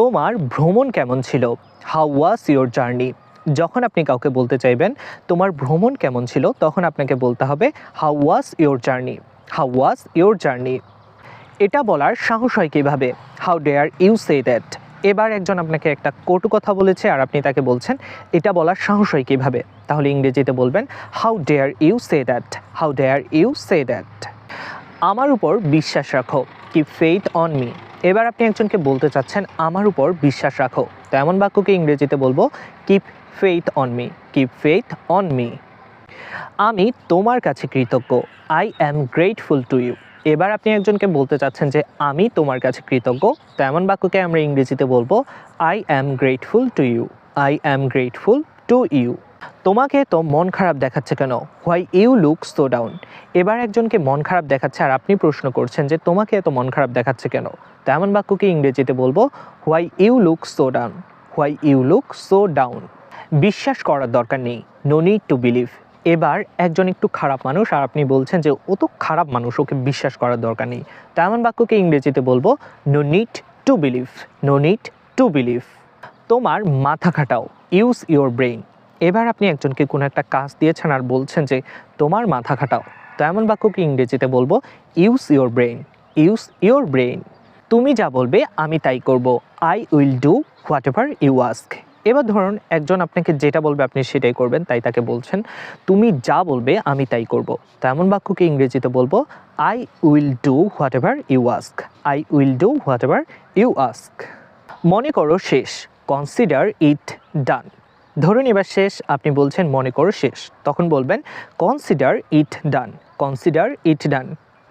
তোমার ভ্রমণ কেমন ছিল? হাউ ওয়াজ ইয়োর জার্নি যখন আপনি কাউকে বলতে চাইবেন, তোমার ভ্রমণ কেমন ছিল? তখন আপনাকে বলতে হবে how was your journey how was your journey এটা বলার সাহস হয় কীভাবে? How dare you say that এবার একজন আপনাকে একটা কটু কথা বলেছে আর আপনি তাকে বলছেন, এটা বলার সাহস হয় কীভাবে? তাহলে ইংরেজিতে বলবেন how dare you say that how dare you say that আমার উপর বিশ্বাস রাখো কি ফেইথ অন মি এবার আপনি একজনকে বলতে চাচ্ছেন, আমার উপর বিশ্বাস রাখো। তো এমন বাক্যকে ইংরেজিতে বলব keep faith on me keep faith on me আমি তোমার কাছে কৃতজ্ঞ I am grateful to you এবার আপনি একজনকে বলতে চাচ্ছেন যে, আমি তোমার কাছে কৃতজ্ঞ। তো এমন বাক্যকে আমরা ইংরেজিতে বলব I am grateful to you I am grateful to you তোমাকে তো মন খারাপ দেখাচ্ছে কেন? Why you look so down এবার একজনকে মন খারাপ দেখাচ্ছে আর আপনি প্রশ্ন করছেন যে তোমাকে এত মন খারাপ দেখাচ্ছে কেন? তো এমন বাক্যকে ইংরেজিতে বলব why you look so down why you look so down বিশ্বাস করার দরকার নেই নো নিড টু বিলিভ এবার একজন একটু খারাপ মানুষ আর আপনি বলছেন যে ও তো খারাপ মানুষ, ওকে বিশ্বাস করার দরকার নেই। তো এমন বাক্যকে ইংরেজিতে বলব no need to believe no need to believe তোমার মাথা খাটাও ইউজ ইওর ব্রেইন এবার আপনি একজনকে কোনো একটা কাজ দিয়েছেন আর বলছেন যে, তোমার মাথা খাটাও। তো এমন বাক্যকে ইংরেজিতে বলব use your brain use your brain তুমি যা বলবে, আমি তাই করব। I will do whatever you ask এবার ধরুন, একজন আপনাকে যেটা বলবে আপনি সেটাই করবেন, তাই তাকে বলছেন, তুমি যা বলবে, আমি তাই করব। তো এমন বাক্যকে ইংরেজিতে বলব I will do whatever you ask I will do whatever you ask মনে করো শেষ কনসিডার ইট ডান ধরুন এবার শেষ, আপনি বলছেন মনে করো শেষ, তখন বলবেন consider it done consider it ডান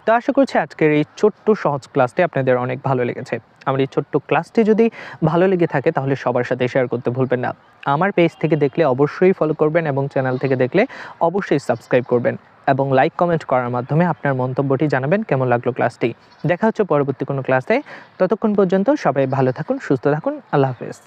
তো আশা করছি আজকের এই ছোট্ট সহজ ক্লাসটি আপনাদের অনেক ভালো লেগেছে। আমার এই ছোট্ট ক্লাসটি যদি ভালো লেগে থাকে, তাহলে সবার সাথে শেয়ার করতে ভুলবেন না। আমার পেজ থেকে দেখলে অবশ্যই ফলো করবেন এবং চ্যানেল থেকে দেখলে অবশ্যই সাবস্ক্রাইব করবেন এবং লাইক কমেন্ট করার মাধ্যমে আপনার মন্তব্যটি জানাবেন কেমন লাগল ক্লাসটি দেখা হচ্ছে পরবর্তী কোনো ক্লাসে ততক্ষণ পর্যন্ত সবাই ভালো থাকুন, সুস্থ থাকুন, আল্লাহ হাফেজ।